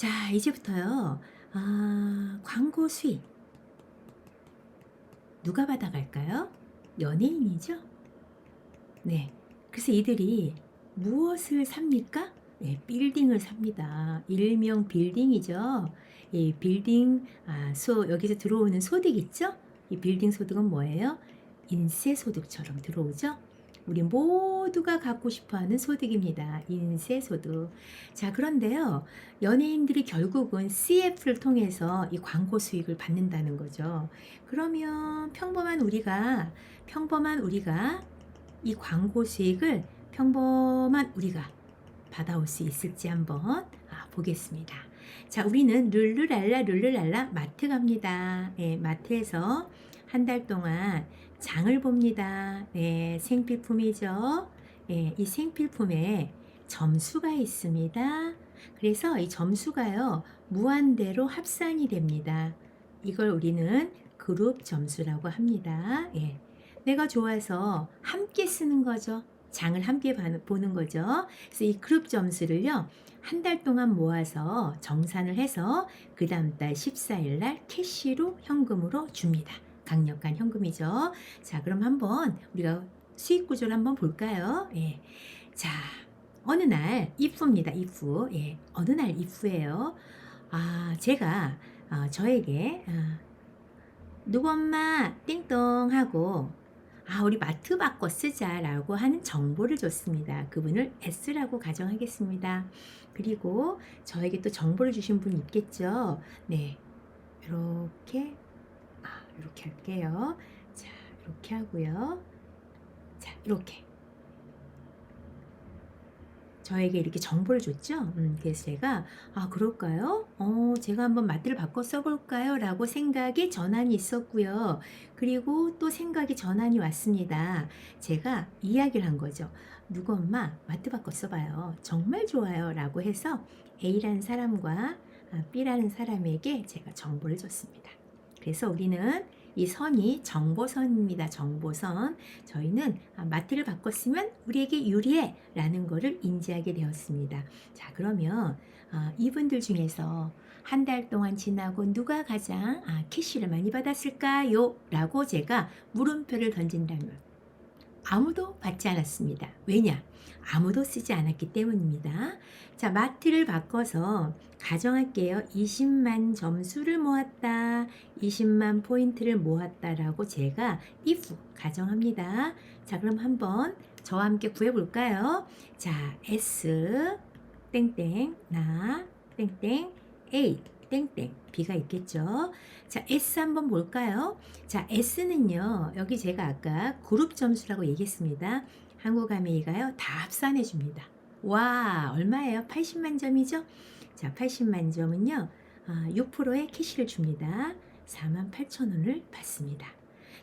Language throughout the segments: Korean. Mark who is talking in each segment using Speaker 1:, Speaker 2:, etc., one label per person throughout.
Speaker 1: 자, 이제부터요. 아, 광고 수익. 누가 받아갈까요? 연예인이죠? 네. 그래서 이들이 무엇을 삽니까? 네, 빌딩을 삽니다. 일명 빌딩이죠. 이 빌딩, 아, 소, 여기서 들어오는 소득 있죠? 이 빌딩 소득은 뭐예요? 인세 소득처럼 들어오죠? 우리 모두가 갖고 싶어 하는 소득입니다. 인세 소득. 자, 그런데요. 연예인들이 결국은 CF를 통해서 이 광고 수익을 받는다는 거죠. 그러면 평범한 우리가, 평범한 우리가 이 광고 수익을 평범한 우리가 받아올 수 있을지 한번 아, 보겠습니다. 자, 우리는 룰루랄라 룰루랄라 마트 갑니다. 네, 마트에서 한 달 동안 장을 봅니다. 네, 생필품이죠. 네, 이 생필품에 점수가 있습니다. 그래서 이 점수가요, 무한대로 합산이 됩니다. 이걸 우리는 그룹 점수라고 합니다. 예. 내가 좋아서 함께 쓰는 거죠. 장을 함께 봐- 보는 거죠. 그래서 이 그룹 점수를요, 한 달 동안 모아서 정산을 해서 그 다음 달 14일 날 캐시로 현금으로 줍니다. 강력한 현금이죠. 자, 그럼 한번 우리가 수익 구조를 한번 볼까요? 예. 자, 어느 날 if입니다. if. 예. 어느 날 if예요. 아, 제가 어, 저에게 아, 누구 엄마 띵동 하고 아, 우리 마트 바꿔 쓰자라고 하는 정보를 줬습니다. 그분을 S라고 가정하겠습니다. 그리고 저에게 또 정보를 주신 분 있겠죠? 네. 이렇게, 아, 이렇게 할게요. 자, 이렇게 하고요. 자, 이렇게. 저에게 이렇게 정보를 줬죠. 음, 그래서 제가 아 그럴까요? 어 제가 한번 마트를 바꿔 써볼까요? 라고 생각이 전환이 있었고요. 그리고 또 생각이 전환이 왔습니다. 제가 이야기를 한 거죠. 누구 엄마 마트 바꿔 써봐요. 정말 좋아요. 라고 해서 A라는 사람과 아, B라는 사람에게 제가 정보를 줬습니다. 그래서 우리는 이 선이 정보선입니다. 정보선. 저희는 아, 마트를 바꿨으면 우리에게 유리해 라는 것을 인지하게 되었습니다. 자, 그러면 아, 이분들 중에서 한 달 동안 지나고 누가 가장 아, 캐시를 많이 받았을까요? 라고 제가 물음표를 던진다면 아무도 받지 않았습니다. 왜냐? 아무도 쓰지 않았기 때문입니다. 자, 마트를 바꿔서 가정할게요. 20만 점수를 모았다. 20만 포인트를 모았다라고 제가 if 가정합니다. 자, 그럼 한번 저와 함께 구해 볼까요? 자, S 땡땡 나 땡땡 A 땡땡 B가 있겠죠. 자, S 한번 볼까요? 자, S는요. 여기 제가 아까 그룹 점수라고 얘기했습니다. 한국 아메이가요. 다 합산해 줍니다. 와, 얼마예요? 80만 점이죠? 자, 80만 점은요. 아, 6%의 캐시를 줍니다. 4만 8천 원을 받습니다.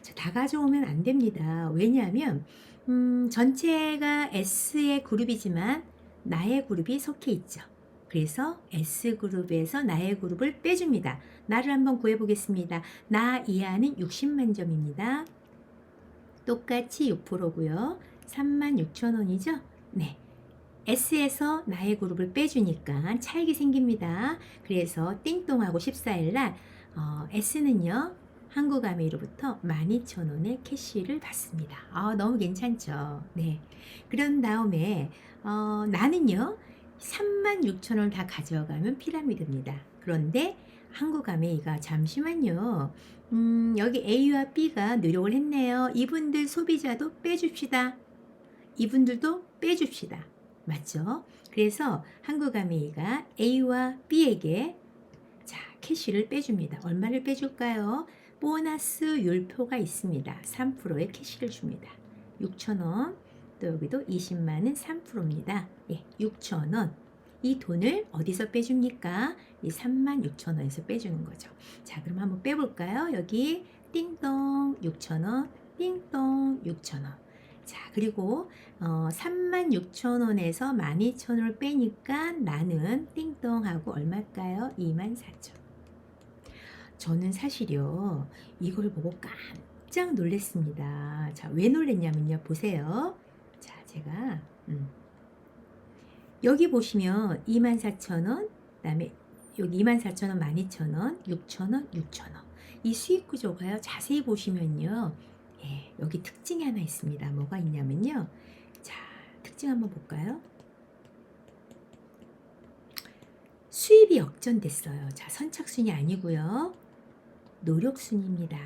Speaker 1: 자, 다 가져오면 안 됩니다. 왜냐하면 음, 전체가 S의 그룹이지만 나의 그룹이 속해 있죠. 그래서 S그룹에서 나의 그룹을 빼줍니다. 나를 한번 구해보겠습니다. 나 이하는 60만 점입니다. 똑같이 6%고요. 3만 6천 원이죠? 네. S에서 나의 그룹을 빼주니까 차익이 생깁니다. 그래서 띵동하고 14일 날 어, S는요. 한국아메이로부터 12,000원의 캐시를 받습니다. 아, 너무 괜찮죠? 네. 그런 다음에 어, 나는요. 36,000원을 다 가져가면 피라미드입니다. 그런데 한국 아메이가 잠시만요. 음, 여기 A와 B가 노력을 했네요. 이분들 소비자도 빼줍시다. 이분들도 빼줍시다. 맞죠? 그래서 한국 아메이가 A와 B에게 자, 캐시를 빼줍니다. 얼마를 빼줄까요? 보너스 율표가 있습니다. 3%의 캐시를 줍니다. 6,000원, 또 여기도 20만은 3%입니다. 예, 6,000원. 이 돈을 어디서 빼줍니까? 이 3만 6천 원에서 빼주는 거죠. 자, 그럼 한번 빼볼까요? 여기 띵동 6천 원, 띵동 6천 원. 자, 그리고 어, 3만 6천 원에서 12,000원을 빼니까 나는 띵동하고 얼마일까요? 2만 4천. 저는 사실요, 이걸 보고 깜짝 놀랐습니다. 자, 왜 놀랐냐면요, 보세요. 자, 제가, 음. 여기 보시면 24,000원, 그 다음에 여기 24,000원, 12,000원, 6,000원, 6,000원. 이 수익 구조가요. 자세히 보시면요. 예, 여기 특징이 하나 있습니다. 뭐가 있냐면요. 자, 특징 한번 볼까요? 수입이 역전됐어요. 자, 선착순이 아니고요. 노력순입니다.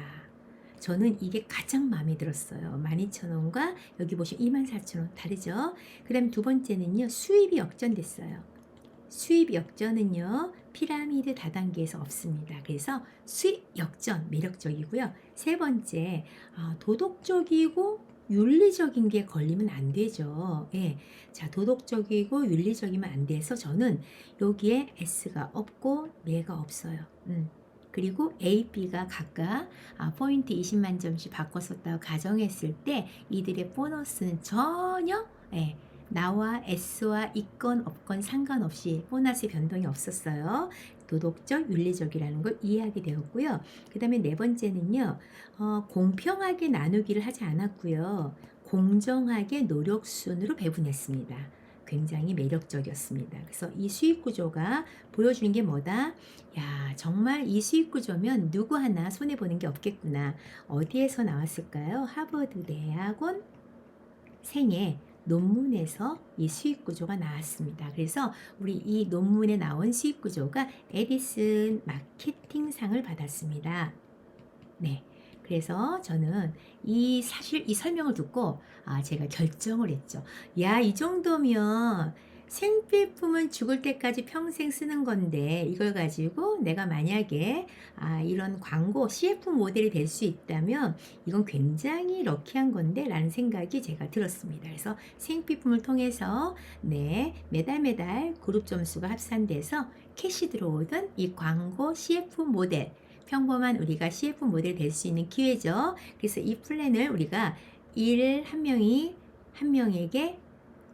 Speaker 1: 저는 이게 가장 마음에 들었어요. 12,000원과 여기 보시면 24,000원 다르죠? 그 다음 두 번째는요. 수입이 역전됐어요. 수입 역전은요. 피라미드 다단계에서 없습니다. 그래서 수입 역전 매력적이고요. 세 번째, 아, 도덕적이고 윤리적인 게 걸리면 안 되죠. 예. 자, 도덕적이고 윤리적이면 안 돼서 저는 여기에 S가 없고 매가 없어요. 음. 그리고 A, B가 각각 아, 포인트 20만 점씩 바꿨었다고 가정했을 때 이들의 보너스는 전혀 예, 나와 S와 있건 없건 상관없이 보너스의 변동이 없었어요. 도덕적, 윤리적이라는 걸 이해하게 되었고요. 그 다음에 네 번째는요, 어, 공평하게 나누기를 하지 않았고요. 공정하게 노력순으로 배분했습니다. 굉장히 매력적이었습니다. 그래서 이 수익 구조가 보여주는 게 뭐다? 야, 정말 이 수익 구조면 누구 하나 손해 보는 게 없겠구나. 어디에서 나왔을까요? 하버드 대학원 생애 논문에서 이 수익 구조가 나왔습니다. 그래서 우리 이 논문에 나온 수익 구조가 에디슨 마케팅상을 받았습니다. 네. 그래서 저는 이 사실 이 설명을 듣고 아 제가 결정을 했죠. 야, 이 정도면 생필품은 죽을 때까지 평생 쓰는 건데 이걸 가지고 내가 만약에 아 이런 광고 CF 모델이 될 수 있다면 이건 굉장히 럭키한 건데 라는 생각이 제가 들었습니다. 그래서 생필품을 통해서 네 매달 매달 그룹 점수가 합산돼서 캐시 들어오던 이 광고 CF 모델 평범한 우리가 CF 모델 될 수 있는 기회죠. 그래서 이 플랜을 우리가 일한 명이 한 명에게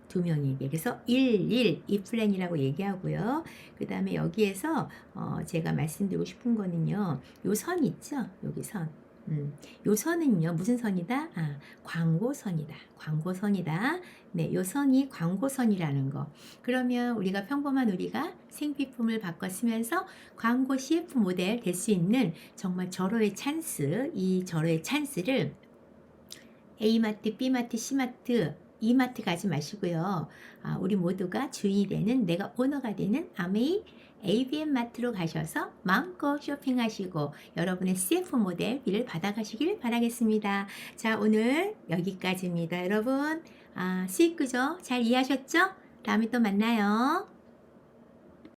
Speaker 1: 두 명에게 그래서 1, 1, 이 플랜이라고 얘기하고요. 그 다음에 여기에서 어 제가 말씀드리고 싶은 거는요. 요 선 있죠? 여기 선. 음, 요 선은요, 무슨 선이다? 아, 광고선이다. 광고선이다. 네, 요 선이 광고선이라는 거. 그러면 우리가 평범한 우리가 생필품을 바꿔 쓰면서 광고 CF 모델 될 수 있는 정말 절호의 찬스, 이 절호의 찬스를 A마트, B마트, C마트, E마트 가지 마시고요. 아, 우리 모두가 주인이 되는 내가 오너가 되는 아메이 ABM 마트로 가셔서 마음껏 쇼핑하시고 여러분의 CF 모델 비를 받아가시길 바라겠습니다. 자, 오늘 여기까지입니다. 여러분, 아, 수익 구조 잘 이해하셨죠? 다음에 또 만나요.